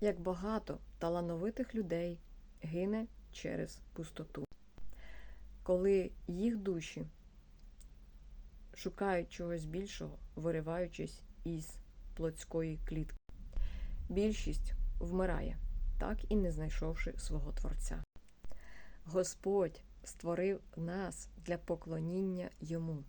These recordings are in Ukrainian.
як багато талановитих людей гине через пустоту, коли їх душі шукають чогось більшого, вириваючись із плотської клітки. Більшість вмирає, так і не знайшовши свого Творця. Господь створив нас для поклоніння йому.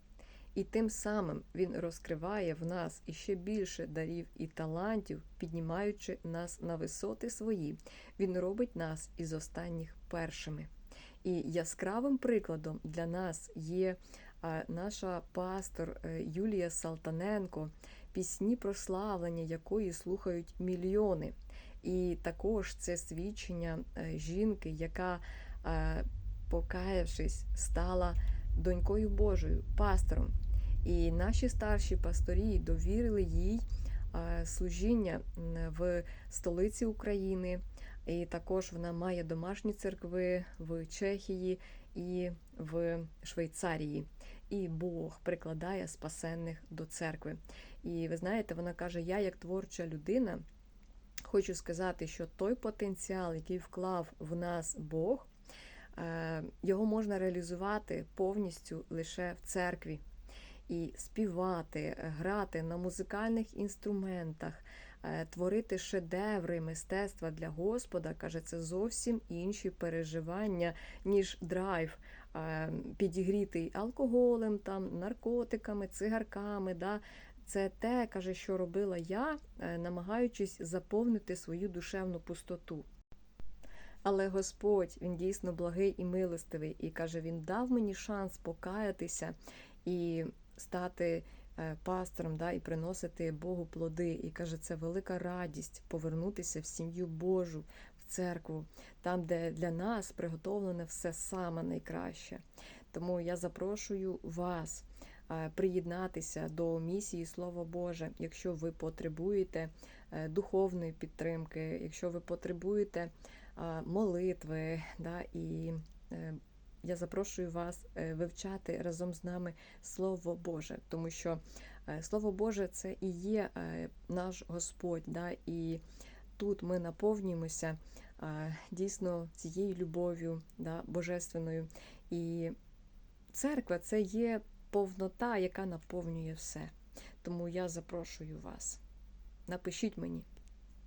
І тим самим Він розкриває в нас іще більше дарів і талантів, піднімаючи нас на висоти свої. Він робить нас із останніх першими. І яскравим прикладом для нас є наша пастор е, Юлія Салтаненко, пісні прославлення якої слухають мільйони. І також це свідчення е, жінки, яка, е, покаявшись, стала донькою Божою, пастором. І наші старші пасторі довірили їй служіння в столиці України. І також вона має домашні церкви в Чехії і в Швейцарії. І Бог прикладає спасенних до церкви. І ви знаєте, вона каже: Я, як творча людина, хочу сказати, що той потенціал, який вклав в нас Бог, е, його можна реалізувати повністю лише в церкві. І співати, грати на музикальних інструментах, е, творити шедеври мистецтва для Господа, каже, це зовсім інші переживання, ніж драйв, е, підігрітий алкоголем, там, наркотиками, цигарками. Да? Це те, каже, що робила я, е, намагаючись заповнити свою душевну пустоту. Але Господь, Він дійсно благий і милостивий, і каже, Він дав мені шанс покаятися і стати е, пастором, да, і приносити Богу плоди. І каже, це велика радість повернутися в сім'ю Божу, в церкву, там, де для нас приготовлене все саме найкраще. Тому я запрошую вас е, приєднатися до місії Слово Боже, якщо ви потребуєте е, духовної підтримки, якщо ви потребуєте молитви, да, і я запрошую вас е, вивчати разом з нами Слово Боже, тому що е, Слово Боже це і є е, наш Господь. Да? І тут ми наповнюємося дійсно цією любов'ю да, божественною. І церква це є повнота, яка наповнює все. Тому я запрошую вас. Напишіть мені.